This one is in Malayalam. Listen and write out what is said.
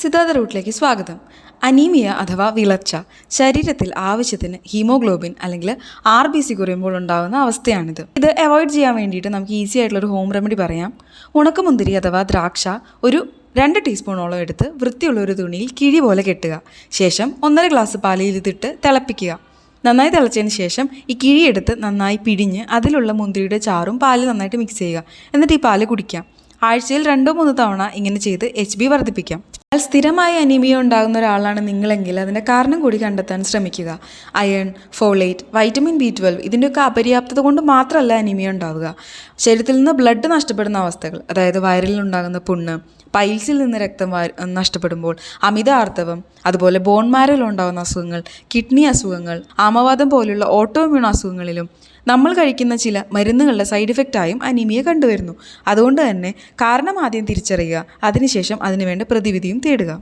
സിദ്ധാർത്ഥ റൂട്ടിലേക്ക് സ്വാഗതം. അനീമിയ അഥവാ വിളർച്ച ശരീരത്തിൽ ആവശ്യത്തിന് ഹീമോഗ്ലോബിൻ അല്ലെങ്കിൽ ആർ ബി സി കുറയുമ്പോൾ ഉണ്ടാകുന്ന അവസ്ഥയാണിത്. ഇത് അവോയ്ഡ് ചെയ്യാൻ വേണ്ടിയിട്ട് നമുക്ക് ഈസി ആയിട്ടുള്ള ഒരു ഹോം റെമഡി പറയാം. ഉണക്കമുന്തിരി അഥവാ ദ്രാക്ഷ ഒരു രണ്ട് ടീസ്പൂണോളം എടുത്ത് വൃത്തിയുള്ള ഒരു തുണിയിൽ കിഴി പോലെ കെട്ടുക. ശേഷം ഒന്നര ഗ്ലാസ് പാലിൽ ഇതിട്ട് തിളപ്പിക്കുക. നന്നായി തിളച്ചതിന് ശേഷം ഈ കിഴിയെടുത്ത് നന്നായി പിഴിഞ്ഞ് അതിലുള്ള മുന്തിരിയുടെ ചാറും പാൽ നന്നായിട്ട് മിക്സ് ചെയ്യുക. എന്നിട്ട് ഈ പാൽ കുടിക്കാം ആഴ്ചയിൽ രണ്ടോ മൂന്നോ തവണ ഇങ്ങനെ ചെയ്ത് എച്ച് ബി വർദ്ധിപ്പിക്കാം. എന്നാൽ സ്ഥിരമായി അനീമിയ ഉണ്ടാകുന്ന ഒരാളാണ് നിങ്ങളെങ്കിൽ അതിന്റെ കാരണം കൂടി കണ്ടെത്താൻ ശ്രമിക്കുക. Iron folate vitamin B twelve ഇതിന്റെയൊക്കെ അപര്യാപ്തത കൊണ്ട് മാത്രമല്ല അനീമിയ ഉണ്ടാവുക. ശരീരത്തിൽ നിന്ന് ബ്ലഡ് നഷ്ടപ്പെടുന്ന അവസ്ഥകൾ അതായത് വയറിൽ ഉണ്ടാകുന്ന പുണ്ണ് പൈൽസിൽ നിന്ന് രക്തം നഷ്ടപ്പെടുമ്പോൾ അമിത ആർത്തവം അതുപോലെ ബോൺ മാരോയിൽ ഉണ്ടാകുന്ന അസുഖങ്ങൾ കിഡ്നി അസുഖങ്ങൾ ആമവാദം പോലുള്ള ഓട്ടോമ്യൂൺ അസുഖങ്ങളിലും നമ്മൾ കഴിക്കുന്ന ചില മരുന്നുകളുടെ സൈഡ് ഇഫക്റ്റായും അനീമിയ കണ്ടുവരുന്നു. അതുകൊണ്ട് തന്നെ കാരണം ആദ്യം തിരിച്ചറിയുക അതിനുശേഷം അതിനുവേണ്ട പ്രതിവിധിയും തേടുക